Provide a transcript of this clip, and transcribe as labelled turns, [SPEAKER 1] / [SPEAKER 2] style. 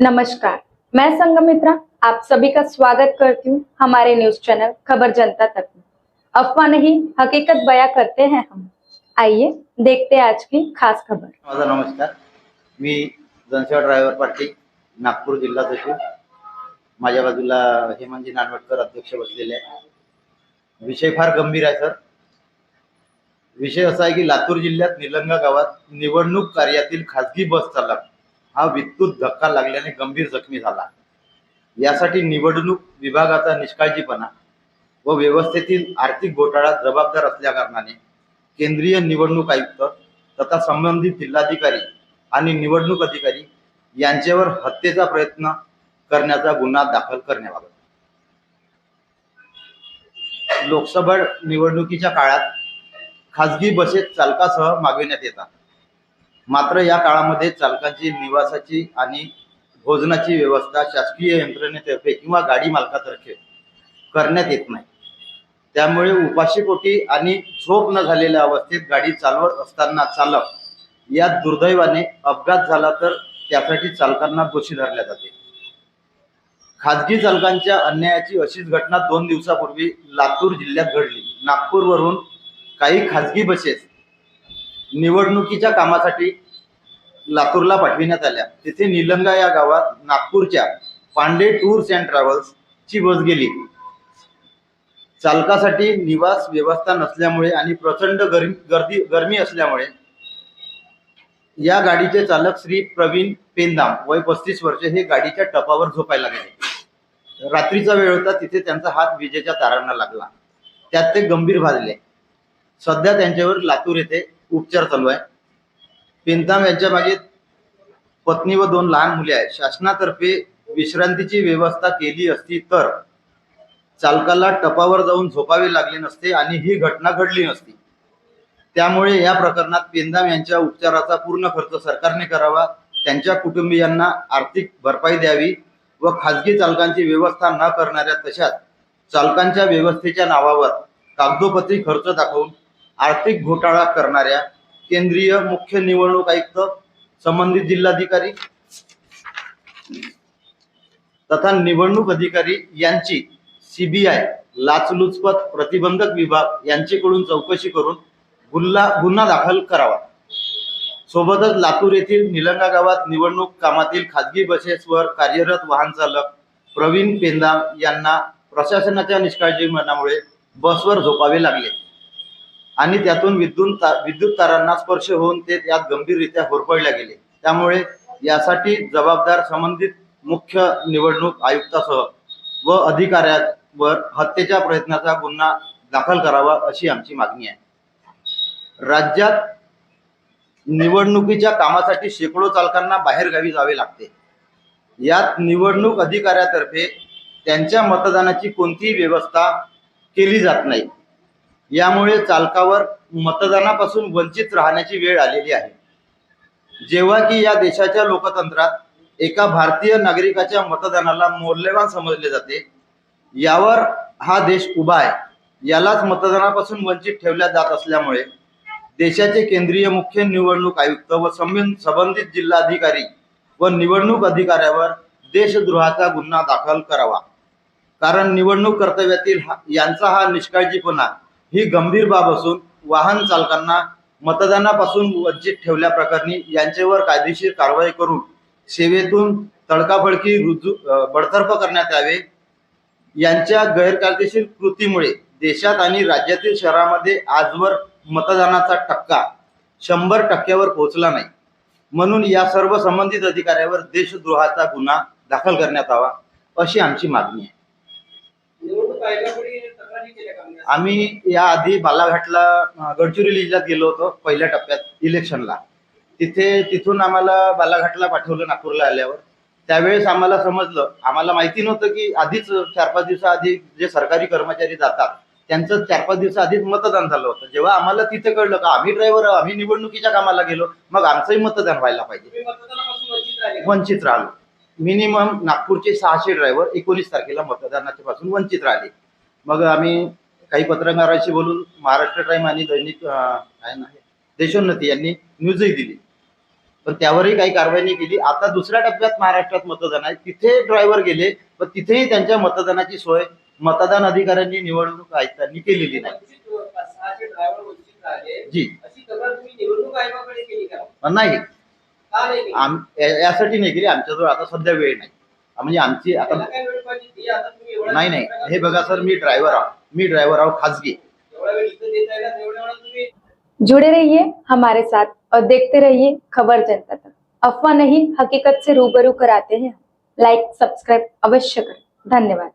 [SPEAKER 1] नमस्कार. मैं संगमित्रा आप सभी का स्वागत करती हूँ हमारे न्यूज चैनल खबर जनता तक में। अफवाह नहीं हकीकत बया करते हैं हम। आइए देखते हैं आज की खास खबर।
[SPEAKER 2] माझा नमस्कार. मी जनसेवा ड्रायव्हर पार्टी नागपूर जिल्हा सचिव. माझ्या बाजूला हेमंतजी नानवटकर अध्यक्ष बसलेले आहे विषय फार गंभीर आहे सर. विषय असा आहे की लातूर जिल्ह्यात निलंगा गावात निवडणूक कार्यातील खासगी बस चालक हा विद्युत धक्का लागल्याने गंभीर जखमी झाला. यासाठी निवडणूक विभागाचा निष्काळजीपणा व व्यवस्थेतील आर्थिक घोटाळा जबाबदार असल्याकारणाने केंद्रीय निवडणूक आयुक्त तथा संबंधित जिल्हाधिकारी आणि निवडणूक अधिकारी यांच्यावर हत्येचा प्रयत्न करण्याचा गुन्हा दाखल करण्याबाबत. लोकसभा निवडणुकीच्या काळात खासगी बसेस चालकासह मागविण्यात येतात. मात्र या काळामध्ये चालकांची निवासाची आणि भोजनाची व्यवस्था शासकीय यंत्रणेतर्फे किंवा गाडी मालकातर्फे करण्यात येत नाही. त्यामुळे उपाशीपोटी आणि झोप न झालेल्या अवस्थेत गाडी चालवत असताना चालक यात दुर्दैवाने अपघात झाला तर त्यासाठी चालकांना दोषी धरले जाते. खाजगी चालकांच्या अन्यायाची अशीच घटना दोन दिवसापूर्वी लातूर जिल्ह्यात घडली. नागपूरवरून काही खाजगी बसेस निवडणुकीच्या कामासाठी लातूरला पाठविण्यात आल्या. तिथे निलंगा या गावात नागपूरच्या पांडे टूर्स अँड ट्रॅव्हल्स ची बस गेली. चालकासाठी निवास व्यवस्था नसल्यामुळे आणि प्रचंड गरमी गर्दी गरमी असल्यामुळे या गाडीचे चालक श्री प्रवीण पेंदाम वय पस्तीस वर्ष हे गाडीच्या टपावर झोपायला गेले. रात्रीचा वेळ होता तिथे त्यांचा हात विजेच्या तारांना लागला. त्यात ते गंभीर भाजले. सध्या त्यांच्यावर लातूर येथे उपचार चालू आहे. पेंदाम यांच्या मागे पत्नी व दोन लहान मुले आहेत. शासनातर्फे विश्रांतीची व्यवस्था केली असती तर चालकाला टपावर जाऊन झोपावे लागले नसते आणि ही घटना घडली नसती. त्यामुळे या प्रकरणात पेंदाम यांच्या उपचाराचा पूर्ण खर्च सरकारने करावा त्यांच्या कुटुंबियांना आर्थिक भरपाई द्यावी व खाजगी चालकांची व्यवस्था न करणाऱ्या तशात चालकांच्या व्यवस्थेच्या नावावर कागदोपत्री खर्च दाखवून आर्थिक घोटाळा करणाऱ्या केंद्रीय मुख्य निवडणूक आयुक्त संबंधित जिल्हाधिकारी तथा निवडणूक अधिकारी यांची सीबीआय लाचलुचपत प्रतिबंधक विभाग यांच्याकडून चौकशी करून गुन्हा गुन्हा दाखल करावा. सोबतच लातूर येथील निलंगा गावात निवडणूक कामातील खाजगी बसेसवर कार्यरत वाहन चालक प्रवीण पेंदाम यांना प्रशासनाच्या निष्काळजीपणामुळे बसवर झोपावे लागले. आणि त्यातून विद्युत विद्युत तारांना स्पर्श होऊन ते यात गंभीररित्या होरपळल्या गेले. त्यामुळे यासाठी जबाबदार संबंधित मुख्य निवडणूक आयुक्तासह व अधिकाऱ्यांवर हत्येच्या प्रयत्नाचा गुन्हा दाखल करावा अशी आमची मागणी आहे. राज्यात निवडणुकीच्या कामासाठी शेकडो चालकांना बाहेरगावी जावे लागते. यात निवडणूक अधिकाऱ्यातर्फे त्यांच्या मतदानाची कोणतीही व्यवस्था केली जात नाही. यामुळे चालकावर मतदानापासून वंचित राहण्याची वेळ आलेली आहे. जेव्हा की या देशाच्या लोकतंत्रात एका भारतीय नागरिकाच्या मतदानाला मौल्यवान समजले जाते यावर हा देश उभा आहे. यालाच मतदानापासून वंचित ठेवल्या जात असल्यामुळे देशाचे केंद्रीय मुख्य निवडणूक आयुक्त व संबंधित जिल्हाधिकारी व निवडणूक अधिकाऱ्यावर देशद्रोहाचा गुन्हा दाखल करावा. कारण निवडणूक कर्तव्यातील यांचा हा निष्काळजीपणा ही गंभीर बाब असून वाहन चालकांना मतदानापासून वंचित ठेवल्याप्रकरणी यांच्यावर कायदेशीर कारवाई करून सेवेतून तडकाफडकी रुजू बडतर्फ करण्यात यावे. यांच्या गैरकायदेशीर कृतीमुळे देशात आणि राज्यातील शहरामध्ये आजवर मतदानाचा टक्का शंभर टक्क्यावर पोहोचला नाही. म्हणून या सर्व संबंधित अधिकाऱ्यावर देशद्रोहाचा गुन्हा दाखल करण्यात यावा अशी आमची मागणी आहे.
[SPEAKER 3] आम्ही या आधी
[SPEAKER 2] आम्ही याआधी बालाघाटला गडचिरोली जिल्ह्यात गेलो होतो पहिल्या टप्प्यात इलेक्शनला. तिथे तिथून आम्हाला बालाघाटला पाठवलं नागपूरला आल्यावर. त्यावेळेस आम्हाला समजलं आम्हाला माहिती नव्हतं की आधीच चार पाच दिवसाआधी जे सरकारी कर्मचारी जातात त्यांचं चार पाच दिवसाआधीच मतदान झालं होतं. जेव्हा आम्हाला तिथे कळलं का आम्ही ड्रायव्हर आम्ही निवडणुकीच्या कामाला गेलो मग आमचंही मतदान व्हायला पाहिजे.
[SPEAKER 3] वंचित राहिलो.
[SPEAKER 2] मिनिमम नागपूरचे सहाशे ड्रायव्हर एकोणीस तारखेला मतदानाच्या पासून वंचित राहिले. मग आम्ही काही पत्रकारांशी बोलून महाराष्ट्र टाइम आणि दैनिक काय ना देशोन्नती यांनी न्यूजही दिली. पण त्यावरही काही कारवाई नाही केली. आता दुसऱ्या टप्प्यात महाराष्ट्रात मतदान आहे. तिथे ड्रायव्हर गेले पण तिथेही त्यांच्या मतदानाची सोय मतदान अधिकाऱ्यांनी निवडणूक आयुक्तांनी केलेली नाही. जी. नाही. यासाठी नाही केली. आमच्याजवळ आता सध्या वेळ नाही. म्हणजे आमची आता नाही नाही. हे बघा सर मी ड्रायव्हर आहो मी ड्रायव्हर आहो खाजगी.
[SPEAKER 3] एवढा वेळ इथं देता येईल तेवढ्या वेळा तुम्ही
[SPEAKER 1] जुड़े रहिए हमारे साथ. और देखते रहिए खबर जनता तक. अफवाह नहीं हकीकत से रूबरू कराते हैं लाइक सब्सक्राइब अवश्य करें. धन्यवाद.